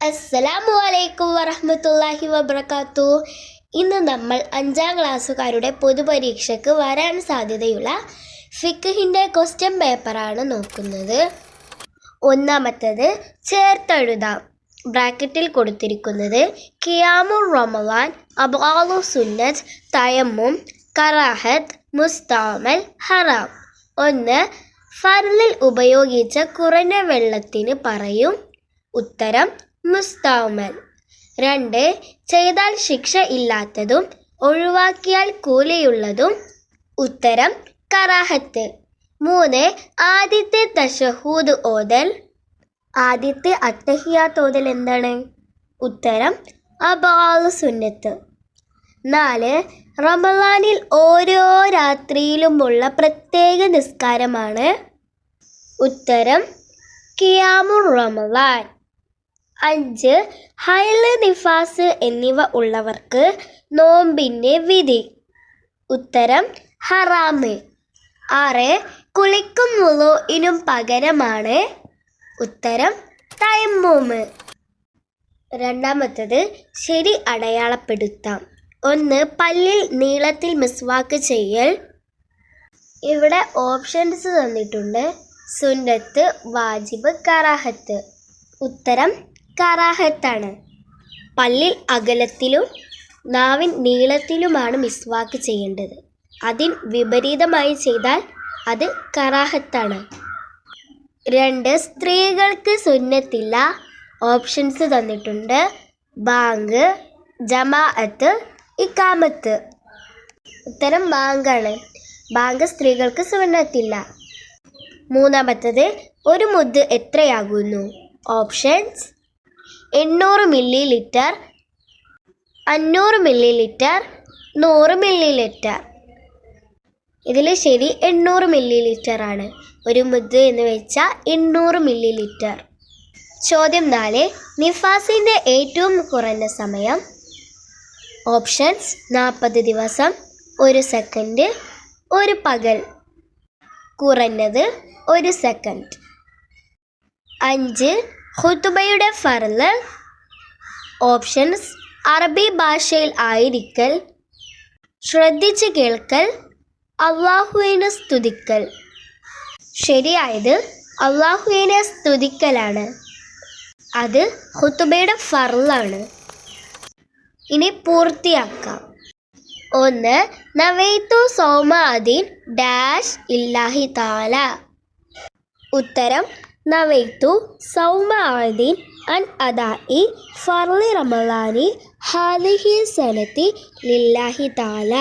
അസ്സലാമു അലൈക്കും വറഹമത്തല്ലാഹി വബർക്കാത്തു ഇന്ന് നമ്മൾ അഞ്ചാം ക്ലാസ്സുകാരുടെ പൊതുപരീക്ഷയ്ക്ക് വരാൻ സാധ്യതയുള്ള ഫിഖിന്റെ ക്വസ്റ്റ്യൻ പേപ്പറാണ് നോക്കുന്നത്. ഒന്നാമത്തേത് ചേർത്തെഴുതാം. ബ്രാക്കറ്റിൽ കൊടുത്തിരിക്കുന്നത് കിയാമുർ റമവാൻ അബാലു സുന്നത്ത് തയമ്മും കറാഹത്ത് മുസ്താമൽ ഹറാം. ഒന്ന് ഫർലിൽ ഉപയോഗിച്ച കുറഞ്ഞ വെള്ളത്തിന് പറയും. ഉത്തരം മുസ്താമൽ രണ്ട് ചെയ്താൽ ശിക്ഷ ഇല്ലാത്തതും ഒഴിവാക്കിയാൽ കൂലിയുള്ളതും. ഉത്തരം കറാഹത്ത്. മൂന്ന് ആദ്യത്തെ തഷഹൂദ് ഓതൽ. ആദ്യത്തെ അത്തഹിയാത്ത് ഓതൽ എന്താണ്? ഉത്തരം അബാലു സുന്നത്ത്. നാല് റമലാനിൽ ഓരോ രാത്രിയിലുമുള്ള പ്രത്യേക നിസ്കാരമാണ്. ഉത്തരം കിയാമുർ റമലാൻ അഞ്ച് ഹൈൽ നിഫാസ് എന്നിവ ഉള്ളവർക്ക് നോമ്പിന്റെ വിധി. ഉത്തരം ഹറാമ്. ആറ് കുളിക്കും മുളുഇനും പകരമാണ്. ഉത്തരം തൈമൂമ് രണ്ടാമത്തത് ശരി അടയാളപ്പെടുത്താം. ഒന്ന് പല്ലിൽ നീളത്തിൽ മിസ്വാക്ക് ചെയ്യൽ. ഇവിടെ ഓപ്ഷൻസ് തന്നിട്ടുണ്ട്. സുന്നത്ത് വാജിബ് കറാഹത്ത്. ഉത്തരം കറാഹത്താണ്. പല്ലിൽ അകലത്തിലും നാവിൻ നീളത്തിലുമാണ് മിസ്വാക്ക് ചെയ്യേണ്ടത്. അതിൽ വിപരീതമായി ചെയ്താൽ അത് കറാഹത്താണ്. രണ്ട് സ്ത്രീകൾക്ക് സുന്നത്തില്ല. ഓപ്ഷൻസ് തന്നിട്ടുണ്ട്. ബാങ്ക് ജമാഅത്ത് ഇക്കാമത്ത് ഉത്തരം ബാങ്കാണ്. ബാങ്ക് സ്ത്രീകൾക്ക് സുന്നത്തില്ല. മൂന്നാമത്തത് ഒരു മുദ് എത്രയാകുന്നു? ഓപ്ഷൻസ് എണ്ണൂറ് മില്ലി ലിറ്റർ അഞ്ഞൂറ് മില്ലി ലിറ്റർ നൂറ് മില്ലി ലിറ്റർ ഇതിൽ ശരി എണ്ണൂറ് മില്ലി ലിറ്റർ ആണ്. ഒരു മുദ് എന്ന് വെച്ചാൽ എണ്ണൂറ് മില്ലി ലിറ്റർ ചോദ്യം നാല് നിഫാസിന്റെ ഏറ്റവും കുറഞ്ഞ സമയം. ഓപ്ഷൻസ് നാൽപ്പത് ദിവസം ഒരു സെക്കൻഡ് ഒരു പകൽ. കുറഞ്ഞത് ഒരു സെക്കൻഡ്. അഞ്ച് ഹുത്തുബയുടെ ഫർൾ ഓപ്ഷൻസ് അറബി ഭാഷയിൽ ആയിരിക്കൽ ശ്രദ്ധിച്ച് കേൾക്കൽ അള്ളാഹുവിനെ സ്തുതിക്കൽ. ശരിയായത് അള്ളാഹുവിനെ സ്തുതിക്കലാണ്. അത് ഹുതുബയുടെ ഫറലാണ്. ഇനി പൂർത്തിയാക്കാം. ഒന്ന് നവൈത്തു സോമാദീൻ ഡാഷ് ഇല്ലാഹി താല. ഉത്തരം നവൈത്തു സൗമ ആദീൻ അൻ അദായി ഫർലി റമലാനി ഹാലിഹി സനത്തി ലില്ലാഹി താല.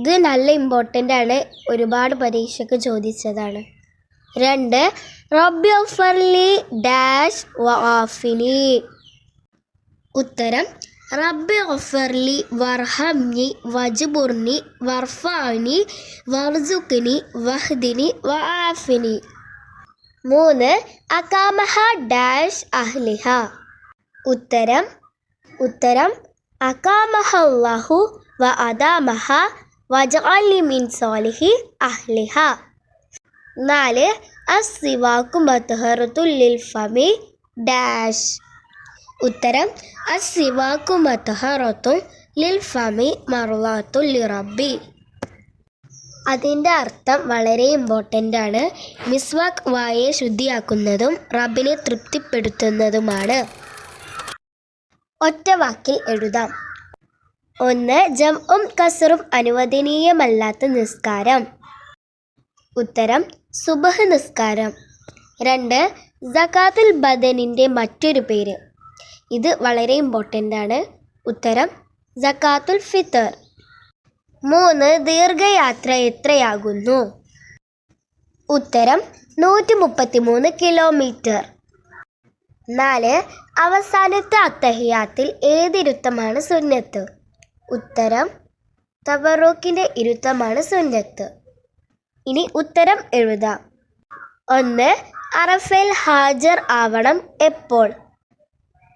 ഇത് നല്ല ഇമ്പോർട്ടന്റ് ആണ്. ഒരുപാട് പരീക്ഷയ്ക്ക് ചോദിച്ചതാണ്. രണ്ട് റബ്ബി ഫർലി ഡാഷ് വാഫിനി ഉത്തരം റബ്ബി ഒഫർലി വർഹംനി വജുബുർനി വർഫാനി വർസുക്കിനി വഹ്ദിനി വആഫിനി മൂന്ന് അകാമഹ ഡാഷ് അഹ്ലിഹ. ഉത്തരം ഉത്തരം അകാമഹു വ അദാമഹ വജഅലി മിൻ സോലിഹി അഹ്ലിഹ. നാല് അസിവാക്കു മത്ഹറത്തുല്ലിൽ ഫമി ഡാഷ്. ഉത്തരം അസിവാക്കു മത്ഹറത്തും ലിൽ ഫമി മറുവാത്തു ലിറബി അതിന്റെ അർത്ഥം വളരെ ഇമ്പോർട്ടന്റ് ആണ് മിസ്വാക്ക് വായെ ശുദ്ധിയാക്കുന്നതും റബ്ബിനെ തൃപ്തിപ്പെടുത്തുന്നതുമാണ്. ഒറ്റ വാക്കിൽ എഴുതാം. ഒന്ന് ജംഉം കസറും അനുവദനീയമല്ലാത്ത നിസ്കാരം. ഉത്തരം സുബഹ് നിസ്കാരം. രണ്ട് സകാത്തുൽ ബദനിന്റെ മറ്റൊരു പേര്. ഇത് വളരെ ഇമ്പോർട്ടന്റ് ആണ് ഉത്തരം സക്കാത്തുൽ ഫിത്തർ. മൂന്ന് ദീർഘയാത്ര എത്രയാകുന്നു? ഉത്തരം നൂറ്റി മുപ്പത്തി മൂന്ന് കിലോമീറ്റർ. നാല് അവസാനത്തെ അത്തഹിയാത്തിൽ ഏതിരുത്തമാണ് സുന്നത്ത്? ഉത്തരം തബറൂക്കിന്റെ ഇരുത്തമാണ് സുന്നത്ത്. ഇനി ഉത്തരം എഴുതാം. ഒന്ന് അറഫേൽ ഹാജർ ആവണം എപ്പോൾ?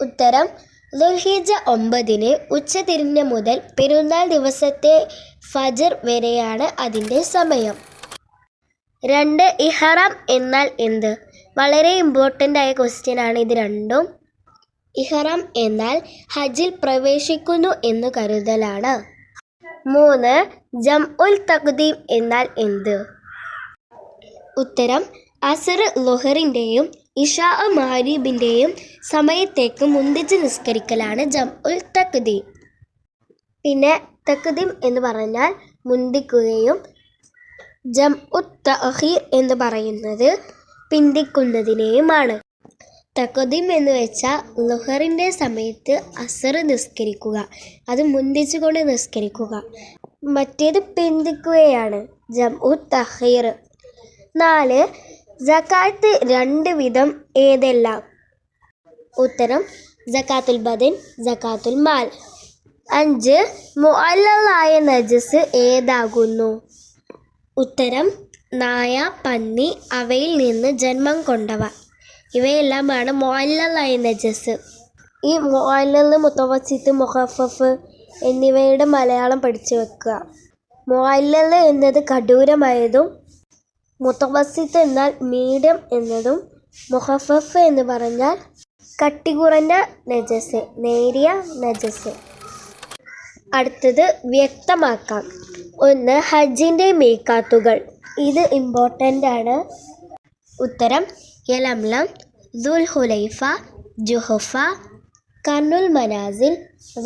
ഉത്തരം ദുൽഹിജ ഒമ്പതിന് ഉച്ചതിരിഞ്ഞ് മുതൽ പെരുന്നാൾ ദിവസത്തെ ഫജർ വരെയാണ് അതിന്റെ സമയം. രണ്ട് ഇഹറാം എന്നാൽ എന്ത്? വളരെ ഇമ്പോർട്ടന്റ് ആയ ക്വസ്റ്റ്യൻ ആണ് ഇത് രണ്ടും. ഇഹ്റാം എന്നാൽ ഹജിൽ പ്രവേശിക്കുന്നു എന്ന് കരുതലാണ്. മൂന്ന് ജം ഉൽ തഖ്ദീം എന്നാൽ എന്ത്? ഉത്തരം അസർ ലുഹറിന്റെയും ഇഷാ മാരീബിന്റെയും സമയത്തേക്ക് മുന്തിച്ച് നിസ്കരിക്കലാണ് ജം ഉൽ തഖ്ദീം പിന്നെ തക്ദീം എന്ന് പറഞ്ഞാൽ മുന്തിക്കുകയും ജം തഅഖീർ എന്ന് പറയുന്നത് പിന്തിക്കുന്നതിനെയുമാണ്. തഖദീം എന്ന് വെച്ചാൽ ലുഹറിന്റെ സമയത്ത് അസർ നിസ്കരിക്കുക അത് മുന്തിച്ചുകൊണ്ട് നിസ്കരിക്കുക. മറ്റേത് പിന്തിക്കുകയാണ് ജം തഹീർ. നാല് ജക്കാത്ത് രണ്ട് വിധം ഏതെല്ലാം? ഉത്തരം ജക്കാത്തുൽ ബദൻ ജക്കാത്തുൽ മാൽ. അഞ്ച് മുഅല്ലായ നജസ് ഏതാകുന്നു? ഉത്തരം നായ പന്നി അവയിൽ നിന്ന് ജന്മം കൊണ്ടവ. ഇവയെല്ലാമാണ് മുഅല്ലായ നജസ്. ഈ മുഅല്ലൽ മുത്തവസിത്ത് മുഹഫഫ് എന്നിവയുടെ മലയാളം പഠിച്ചു വെക്കുക. മുഅല്ലൽ എന്നത് കഠോരമായതും മുത്തവസിത്ത് എന്നാൽ മീഡിയം എന്നതും മുഹഫഫ് എന്ന് പറഞ്ഞാൽ കട്ടി കുറഞ്ഞ നജസ് നേരിയ നജസ്. അടുത്തത് വ്യക്തമാക്കാം. ഒന്ന് ഹജ്ജിന്റെ മീക്കാത്തുകൾ ഇത് ഇമ്പോർട്ടന്റ് ആണ്. ഉത്തരം യലംലം ദുൽ ഹുലൈഫ ജുഹഫ കർണുൽ മനാസിൽ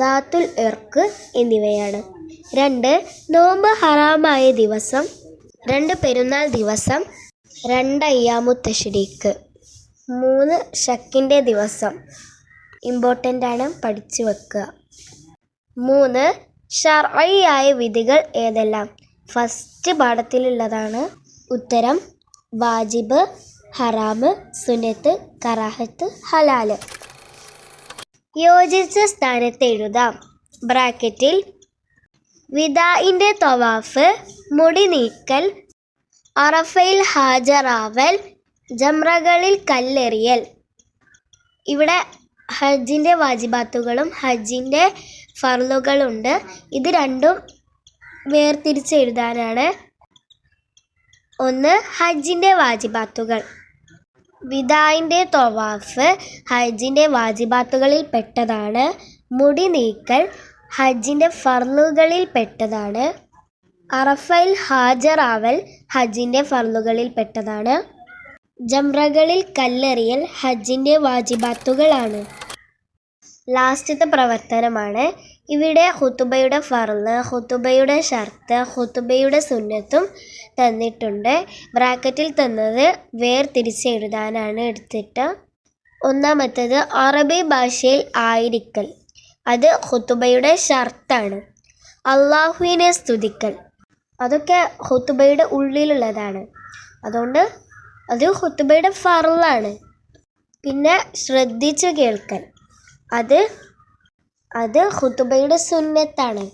റാത്തുൽ ഇർക്ക് എന്നിവയാണ്. രണ്ട് നോമ്പ് ഹറാമായ ദിവസം രണ്ട് പെരുന്നാൾ ദിവസം രണ്ട് അയ്യാമു തഷരീക്ക് മൂന്ന് ഷക്കിന്റെ ദിവസം. ഇമ്പോർട്ടന്റ് ആണ് പഠിച്ചു വെക്കുക. മൂന്ന് ഷർവയായ വിധികൾ ഏതെല്ലാം? ഫസ്റ്റ് പാഠത്തിലുള്ളതാണ് ഉത്തരം വാജിബ് ഹറാമ് സുന്നത്ത് കറാഹത്ത് ഹലാൽ. യോജിച്ച സ്ഥാനത്ത് എഴുതാം. ബ്രാക്കറ്റിൽ വിദായിന്റെ തവാഫ് മുടി നീക്കൽ അറഫയിൽ ഹാജറാവൽ ജംറകളിൽ കല്ലെറിയൽ. ഇവിടെ ഹജ്ജിന്റെ വാജിബാത്തുകളും ഹജ്ജിന്റെ ഫർലുകളുണ്ട് ഇത് രണ്ടും വേർതിരിച്ച് എഴുതാനാണ്. ഒന്ന് ഹജ്ജിന്റെ വാജിബാത്തുകൾ. വിദായിന്റെ തൊവാഫ് ഹജ്ജിന്റെ വാജിബാത്തുകളിൽ പെട്ടതാണ്. മുടി നീക്കൽ ഹജ്ജിന്റെ ഫർലുകളിൽ പെട്ടതാണ് അറഫയിൽ ഹാജറാവൽ ഹജ്ജിന്റെ ഫർലുകളിൽ പെട്ടതാണ് ജംറകളിൽ കല്ലെറിയൽ ഹജ്ജിന്റെ വാജിബാത്തുകളാണ്. ലാസ്റ്റത്തെ പ്രവർത്തനമാണ് ഇവിടെ ഹുത്തുബയുടെ ഫർൾ ഹുത്തുബയുടെ ഷർത്ത് ഹുത്തുബയുടെ സുന്നത്തും തന്നിട്ടുണ്ട്. ബ്രാക്കറ്റിൽ തന്നത് വേർതിരിച്ച് എഴുതാനാണ് എടുത്തിട്ട്. ഒന്നാമത്തത് അറബി ഭാഷയിൽ ആയിരിക്കൽ. അത് ഹുത്തുബയുടെ ഷർത്താണ്. അള്ളാഹുവിനെ സ്തുതിക്കൽ. അതൊക്കെ ഹുത്തുബയുടെ ഉള്ളിലുള്ളതാണ്. അതുകൊണ്ട് അത് ഹുത്തുബയുടെ ഫറലാണ് പിന്നെ ശ്രദ്ധിച്ചു കേൾക്കൽ. അത് അത് ഹുത്തുബയുടെ സുന്നത്താണ്.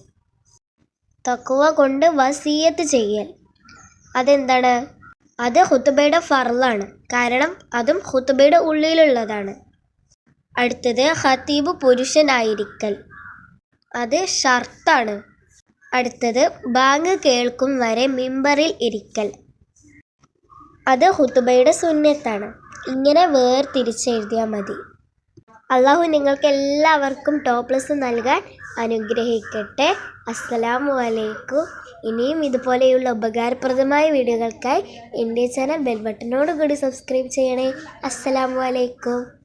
തക്കുവ കൊണ്ട് വസീയത്ത് ചെയ്യൽ. അതെന്താണ്? അത് ഹുത്തുബയുടെ ഫറലാണ് കാരണം അതും ഹുത്തുബയുടെ ഉള്ളിലുള്ളതാണ്. അടുത്തത് ഹത്തീബ് പുരുഷനായിരിക്കൽ. അത് ഷർത്താണ് അടുത്തത് ബാങ്ക് കേൾക്കും വരെ മിമ്പറിൽ ഇരിക്കൽ. അത് ഹുത്തുബയുടെ സുന്നത്താണ്. ഇങ്ങനെ വേർതിരിച്ചെഴുതിയാൽ മതി. അള്ളാഹു നിങ്ങൾക്ക് എല്ലാവർക്കും ടോപ്ലസ് പ്ലസ് നൽകാൻ അനുഗ്രഹിക്കട്ടെ. അസ്സലാമു അലൈക്കും. ഇനിയും ഇതുപോലെയുള്ള ഉപകാരപ്രദമായ വീഡിയോകൾക്കായി എന്റെ ചാനൽ ബെൽ ബട്ടനോട് കൂടി സബ്സ്ക്രൈബ് ചെയ്യണേ. അസ്സലാമു അലൈക്കും.